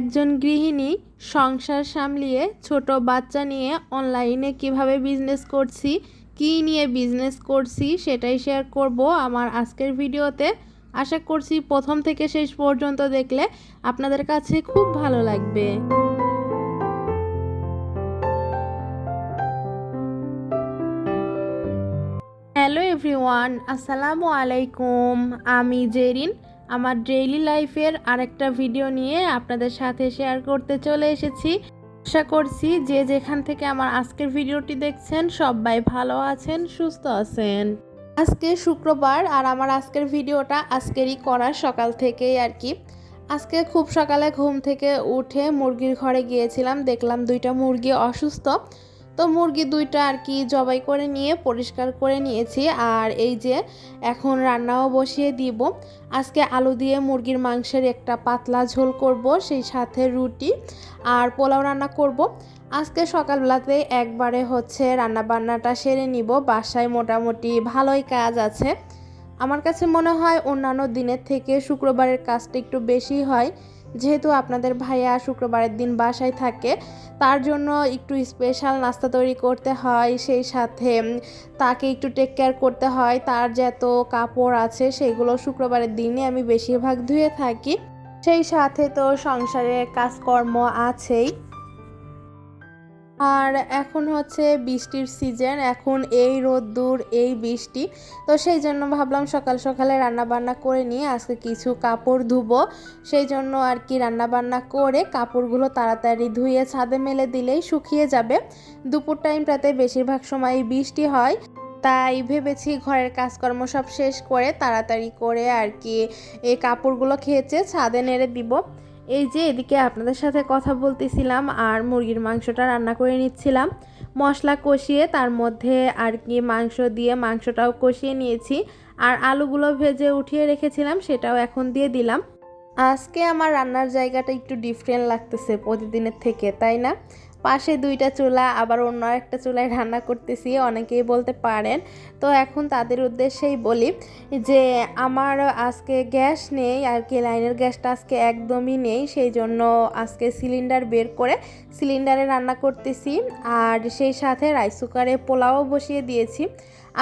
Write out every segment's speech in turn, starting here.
একজন গৃহিণী সংসার সামলিয়ে ছোট বাচ্চা নিয়ে অনলাইনে কীভাবে বিজনেস করছি, কী নিয়ে বিজনেস করছি সেটাই শেয়ার করব আমার আজকের ভিডিওতে। আশা করছি প্রথম থেকে শেষ পর্যন্ত দেখলে আপনাদের কাছে খুব ভালো লাগবে। হ্যালো এভরিওয়ান আসসালামু আলাইকুম, আমি জেরিন। আমার ডেইলি লাইফের আরেকটা ভিডিও নিয়ে আপনাদের সাথে শেয়ার করতে চলে এসেছি। আশা করছি যে যেখান থেকে আমার আজকের ভিডিওটি দেখছেন, সবাই ভালো আছেন, সুস্থ আছেন। আজকে শুক্রবার আর আমার আজকের ভিডিওটা আজকেরই করা সকাল থেকেই আর কি। আজকে খুব সকালে ঘুম থেকে উঠে মুরগির ঘরে গিয়েছিলাম, দেখলাম দুইটা মুরগি অসুস্থ। তো মুরগি দুইটা আর কি জবাই করে নিয়ে, পরিষ্কার করে নিয়েছি। আর এই যে এখন রান্নাও বসিয়ে দিব। আজকে আলু দিয়ে মুরগির মাংসের একটা পাতলা ঝোল করব, সেই সাথে রুটি আর পোলাও রান্না করব। আজকে সকালবেলাতে একবারে হচ্ছে রান্না বান্নাটা সেরে নিব। বাসায় মোটামুটি ভালোই কাজ আছে। আমার কাছে মনে হয় অন্যান্য দিনের থেকে শুক্রবারের কাজটা একটু বেশি হয়। যেহেতু আপনাদের ভাইয়া শুক্রবারের দিন বাসায় থাকে, তার জন্য একটু স্পেশাল নাস্তা তৈরি করতে হয়, সেই সাথে তাকে একটু টেক কেয়ার করতে হয়, তার যত কাপড় আছে সেগুলো শুক্রবারের দিনে আমি বেশিরভাগ ধুয়ে থাকি। সেই সাথে তো সংসারে কাজকর্ম আছেই। আর এখন হচ্ছে বৃষ্টির সিজন এখন এই রোদ্দুর, এই বৃষ্টি। তো সেই জন্য ভাবলাম সকাল সকালে রান্না বান্না করে নিয়ে আজকে কিছু কাপড় ধুবো। সেই জন্য আর কি রান্না বান্না করে কাপড়গুলো তাড়াতাড়ি ধুয়ে ছাদে মেলে দিলেই শুকিয়ে যাবে। দুপুর টাইমটাতে বেশিরভাগ সময় বৃষ্টি হয়। তাই ভেবেছি ঘরের কাজকর্ম সব শেষ করে তাড়াতাড়ি করে আর কি এই কাপড়গুলো খেয়েছে ছাদে নেড়ে দিব। এই যে এদিকে আপনাদের সাথে কথা বলতেছিলাম আর মুরগির মাংসটা রান্না করে নিচ্ছিলাম। মশলা কষিয়ে তার মধ্যে আর কি মাংস দিয়ে মাংসটাও কষিয়ে নিয়েছি। আর আলুগুলো ভেজে উঠিয়ে রেখেছিলাম, সেটাও এখন দিয়ে দিলাম। আজকে আমার রান্নার জায়গাটা একটু ডিফারেন্ট লাগতেছে প্রতিদিনের থেকে, তাই না? পাশে দুইটা চুলা, আবার অন্য একটা চুলায় রান্না করতেছি, অনেকেই বলতে পারেন। তো এখন তাদের উদ্দেশ্যেই বলি যে, আমার আজকে গ্যাস নেই, আর কি লাইনের গ্যাসটা আজকে একদমই নেই সেই জন্য আজকে সিলিন্ডার বের করে সিলিন্ডারে রান্না করতেছি। আর সেই সাথে রাইস কুকারে পোলাও বসিয়ে দিয়েছি।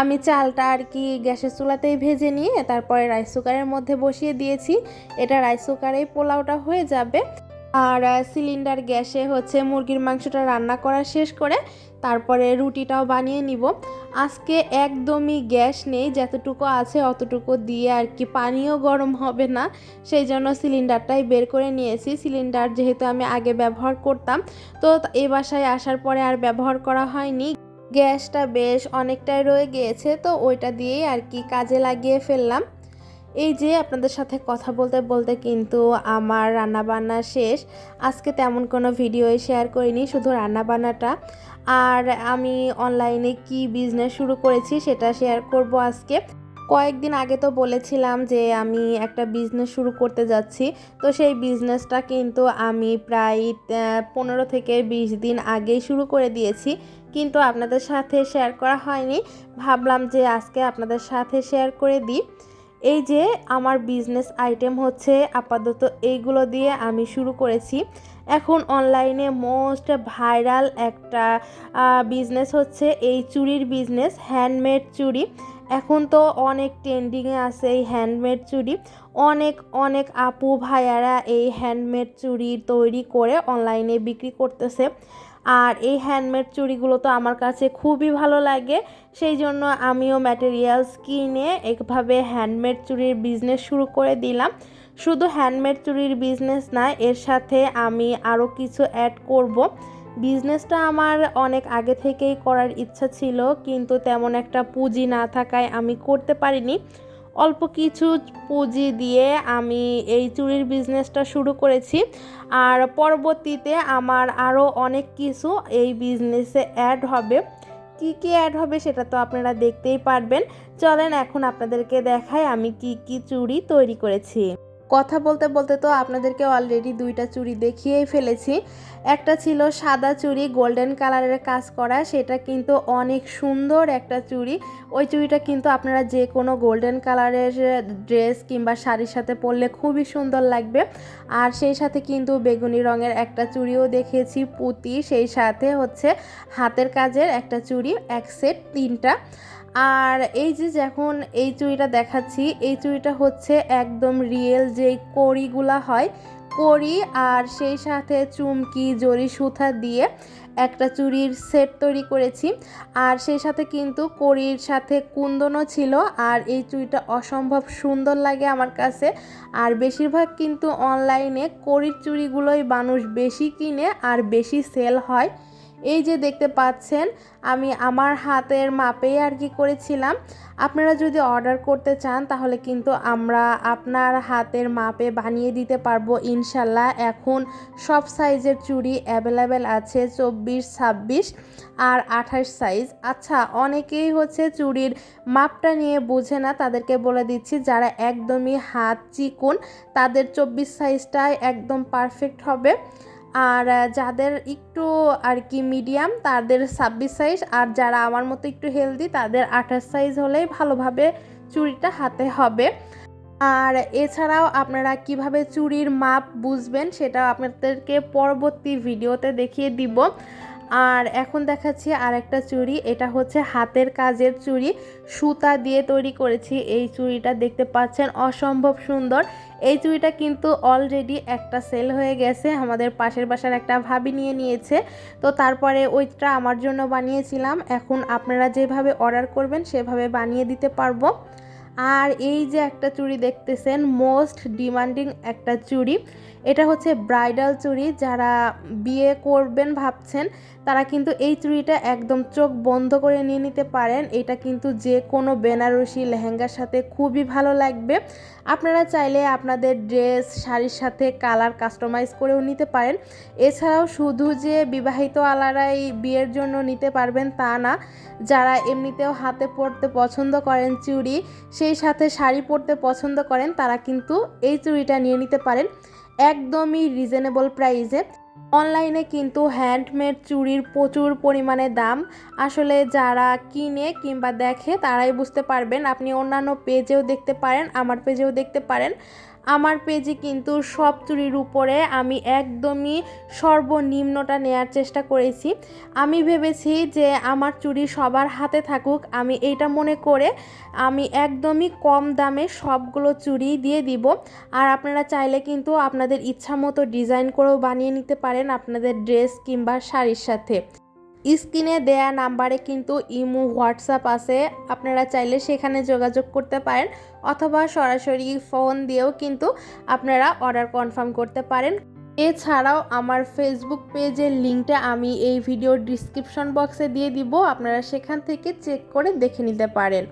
আমি চালটা আর কি গ্যাসের চুলাতেই ভেজে নিয়ে তারপরে রাইস কুকারের মধ্যে বসিয়ে দিয়েছি। এটা রাইস কুকারেই পোলাওটা হয়ে যাবে। আর সিলিন্ডার গ্যাসে হচ্ছে মুরগির মাংসটা রান্না করা শেষ করে তারপরে রুটিটাও বানিয়ে নিব। আজকে একদমই গ্যাস নেই, যতটুকু আছে অতটুকু দিয়ে আর কি, পানিও গরম হবে না, সেই জন্য সিলিন্ডারটাই বের করে নিয়েছি। সিলিন্ডার যেহেতু আমি আগে ব্যবহার করতাম, তো এ বাসায় আসার পরে আর ব্যবহার করা হয়নি। গ্যাসটা বেশ অনেকটাই রয়ে গিয়েছে, তো ওইটা দিয়েই আর কি কাজে লাগিয়ে ফেললাম। এই যে আপনাদের সাথে কথা বলতে বলতে কিন্তু আমার রান্নাবান্না শেষ। আজকে তেমন কোনো ভিডিও শেয়ার করিনি, শুধু রান্নাবান্নাটা। আর আমি অনলাইনে কি বিজনেস শুরু করেছি সেটা শেয়ার করব আজকে। কয়েকদিন আগে তো বলেছিলাম যে আমি একটা বিজনেস শুরু করতে যাচ্ছি। তো সেই বিজনেসটা কিন্তু আমি প্রায় পনেরো থেকে বিশ দিন আগেই শুরু করে দিয়েছি। কিন্তু আপনাদের সাথে শেয়ার করা হয়নি। ভাবলাম যে আজকে আপনাদের সাথে শেয়ার করে দিই। এই যে আমার বিজনেস আইটেম হচ্ছে আপাতত এইগুলো দিয়ে আমি শুরু করেছি। এখন অনলাইনে মোস্ট ভাইরাল একটা বিজনেস হচ্ছে এই চুরির বিজনেস হ্যান্ডমেড চুরি। এখন তো অনেক ট্রেন্ডিংয়ে আছে এই হ্যান্ডমেড চুড়ি অনেক অনেক আপু ভাইয়ারা এই হ্যান্ডমেড চুড়ি তৈরি করে অনলাইনে বিক্রি করতেছে। আর এই হ্যান্ডমেড চুড়িগুলো তো আমার কাছে খুবই ভালো লাগে। সেই জন্য আমিও ম্যাটেরিয়ালস কিনে একভাবে হ্যান্ডমেড চুড়ির বিজনেস শুরু করে দিলাম। শুধু হ্যান্ডমেড চুড়ির বিজনেস না, এর সাথে আমি আরও কিছু অ্যাড করব। বিজনেসটা আমার অনেক আগে থেকেই করার ইচ্ছা ছিল, কিন্তু তেমন একটা পুঁজি না থাকায় আমি করতে পারিনি। অল্প কিছু পুঁজি দিয়ে আমি এই চুরির বিজনেসটা শুরু করেছি। আর পরবর্তীতে আমার আরও অনেক কিছু এই বিজনেসে অ্যাড হবে। কি কি অ্যাড হবে সেটা তো আপনারা দেখতেই পারবেন। চলেন এখন আপনাদেরকে দেখায় আমি কি কি চুরি তৈরি করেছি। কথা বলতে বলতে তো আপনাদেরকে অলরেডি দুইটা চুড়ি দেখিয়েই ফেলেছি। একটা ছিল সাদা চুড়ি গোল্ডেন কালারের কাজ করা, সেটা কিন্তু অনেক সুন্দর একটা চুড়ি। ওই চুড়িটা কিন্তু আপনারা যে কোনো গোল্ডেন কালারের ড্রেস কিংবা শাড়ির সাথে পরলে খুবই সুন্দর লাগবে। আর সেই সাথে কিন্তু বেগুনি রঙের একটা চুড়িও দেখিয়েছি, পুঁতি, সেই সাথে হচ্ছে হাতের কাজের একটা চুড়ি, এক সেট তিনটা। আর এই যে যখন এই চুড়িটা দেখাচ্ছি, এই চুড়িটা হচ্ছে একদম রিয়েল যেই কড়িগুলা হয়, কড়ি আর সেই সাথে চুমকি, জরি, সুতা দিয়ে একটা চুড়ির সেট তৈরি করেছি। আর সেই সাথে কিন্তু কড়ির সাথে কুন্দনও ছিল আর এই চুড়িটা অসম্ভব সুন্দর লাগে আমার কাছে। আর বেশিরভাগ কিন্তু অনলাইনে কড়ির চুড়িগুলোই মানুষ বেশি কিনে আর বেশি সেল হয়। এই যে দেখতে পাচ্ছেন, আমি আমার হাতের মাপেই আর কি করেছিলাম। আপনারা যদি অর্ডার করতে চান, তাহলে কিন্তু আমরা আপনার হাতের মাপে বানিয়ে দিতে পারব, ইনশাল্লাহ। এখন সব সাইজের চুড়ি অ্যাভেলেবেল আছে, চব্বিশ, ছাব্বিশ আর আঠাশ সাইজ। আচ্ছা অনেকেই হচ্ছে চুড়ির মাপটা নিয়ে বুঝে না, তাদেরকে বলে দিচ্ছি, যারা একদমই হাত চিকুন, তাদের চব্বিশ সাইজটাই একদম পারফেক্ট হবে। আর যাদের একটু আর কি মিডিয়াম তাদের ছাব্বিশ সাইজ আর যারা আমার মতো একটু হেলদি তাদের আঠাশ সাইজ হলেই ভালোভাবে চুড়িটা হাতে হবে। আর এছাড়াও আপনারা কীভাবে চুরির মাপ বুঝবেন, সেটাও আপনাদেরকে পরবর্তী ভিডিওতে দেখিয়ে দিব। আর এখন দেখাচ্ছি আর একটা চুড়ি, এটা হচ্ছে হাতের কাজের চুড়ি। সুতা দিয়ে তৈরি করেছি, এই চুড়িটা দেখতে পাচ্ছেন অসম্ভব সুন্দর। এই চুড়িটা কিন্তু অলরেডি একটা সেল হয়ে গেছে, আমাদের পাশের বাসার একটা ভাবি নিয়ে নিয়েছে। তো তারপরে ওইটা আমার জন্য বানিয়েছিলাম, এখন আপনারা যেভাবে অর্ডার করবেন সেভাবে বানিয়ে দিতে পারব। আর এই যে একটা চুড়ি দেখতেছেন মোস্ট ডিমান্ডিং একটা চুড়ি। এটা হচ্ছে ব্রাইডাল চুড়ি, যারা বিয়ে করবেন ভাবছেন, তারা কিন্তু এই চুড়িটা একদম চোখ বন্ধ করে নিয়ে নিতে পারেন। এটা কিন্তু যে কোনো বেনারসি লেহেঙ্গার সাথে খুবই ভালো লাগবে। আপনারা চাইলে আপনাদের ড্রেস, শাড়ির সাথে কালার কাস্টমাইজ করেও নিতে পারেন। এছাড়াও শুধু যে বিবাহিত আলারাই বিয়ের জন্য নিতে পারবেন তা না, যারা এমনিতেও হাতে পরতে পছন্দ করেন চুড়ি, সেই সাথে শাড়ি পরতে পছন্দ করেন, তারা কিন্তু এই চুড়িটা নিয়ে নিতে পারেন। একদমই রিজনেবল প্রাইসে অনলাইনে কিন্তু হ্যান্ডমেড চুড়ির প্রচুর পরিমাণে দাম। আসলে যারা কিনে কিংবা দেখে তারাই বুঝতে পারবেন। আপনি অন্যান্য পেজেও দেখতে পারেন, আমার পেজেও দেখতে পারেন। আমার পেজে কিন্তু সব চুরির উপরে আমি একদমই সর্বনিম্নটা নেয়ার চেষ্টা করেছি। আমি ভেবেছি যে আমার চুরি সবার হাতে থাকুক, আমি এইটা মনে করে আমি একদমই কম দামে সবগুলো চুরি দিয়ে দিব। আর আপনারা চাইলে কিন্তু আপনাদের ইচ্ছা মতো ডিজাইন করেও বানিয়ে নিতে পারেন আপনাদের ড্রেস কিংবা শাড়ির সাথে। স্ক্রিনে দেয়া নাম্বারে কিন্তু ইমো, হোয়াটসঅ্যাপ আছে। আপনারা চাইলে সেখানে যোগাযোগ করতে পারেন অথবা সরাসরি ফোন দিয়েও কিন্তু আপনারা অর্ডার কনফার্ম করতে পারেন। এছাড়াও আমার ফেসবুক পেজের লিঙ্কটা আমি এই ভিডিওর ডিসক্রিপশন বক্সে দিয়ে দিব। আপনারা সেখান থেকে চেক করে দেখে নিতে পারেন।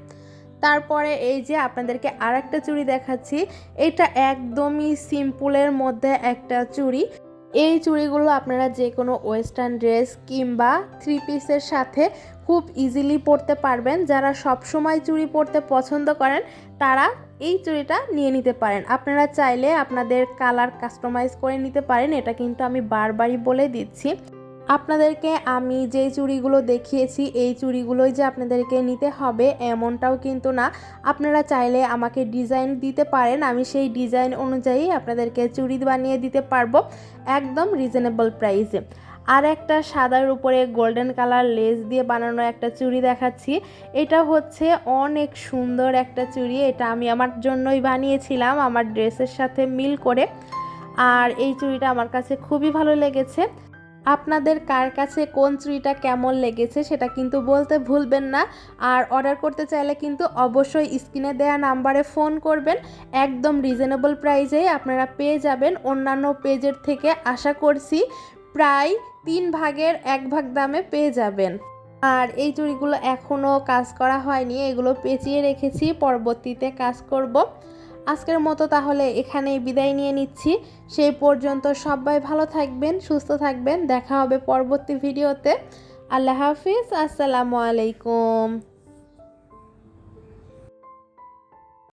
তারপরে এই যে আপনাদেরকে আর একটা চুড়ি দেখাচ্ছি। এটা একদমই সিম্পলের মধ্যে একটা চুড়ি। এই চুড়িগুলো আপনারা যে কোনো ওয়েস্টার্ন ড্রেস কিংবা থ্রি পিসের সাথে খুব ইজিলি পরতে পারবেন। যারা সব সময় চুড়ি পরতে পছন্দ করেন, তারা এই চুড়িটা নিয়ে নিতে পারেন। আপনারা চাইলে আপনাদের কালার কাস্টমাইজ করে নিতে পারেন। এটা কিন্তু আমি বারবারই বলে দিচ্ছি। আপনাদেরকে আমি যে চুড়িগুলো দেখিয়েছি, এই চুড়িগুলোই যে আপনাদেরকে নিতে হবে এমনটাও কিন্তু না। আপনারা চাইলে আমাকে ডিজাইন দিতে পারেন, আমি সেই ডিজাইন অনুযায়ী আপনাদেরকে চুড়ি বানিয়ে দিতে পারব একদম রিজনেবল প্রাইসে আর একটা সাদার উপরে গোল্ডেন কালার লেস দিয়ে বানানো একটা চুড়ি দেখাচ্ছি। এটা হচ্ছে অনেক সুন্দর একটা চুড়ি, এটা আমি আমার জন্যই বানিয়েছিলাম, আমার ড্রেসের সাথে মিল করে। আর এই চুড়িটা আমার কাছে খুবই ভালো লেগেছে। আপনাদের কার কাছে কোন চুড়িটা কেমন লেগেছে সেটা কিন্তু বলতে ভুলবেন না। আর অর্ডার করতে চাইলে কিন্তু অবশ্যই স্ক্রিনে দেওয়া নাম্বারে ফোন করবেন। একদম রিজনেবল প্রাইজেই আপনারা পেয়ে যাবেন। অন্যান্য পেজের থেকে আশা করছি প্রায় তিন ভাগের এক ভাগ দামে পেয়ে যাবেন। আর এই চুড়িগুলো এখনও কাজ করা হয়নি। এগুলো পেঁচিয়ে রেখেছি। পরবর্তীতে কাজ করব। আজকের মতো তাহলে এখানেই বিদায় নিয়ে নিচ্ছি। সেই পর্যন্ত সবাই ভালো থাকবেন, সুস্থ থাকবেন। দেখা হবে পরবর্তী ভিডিওতে। আল্লাহ হাফিজ, আসসালামু আলাইকুম।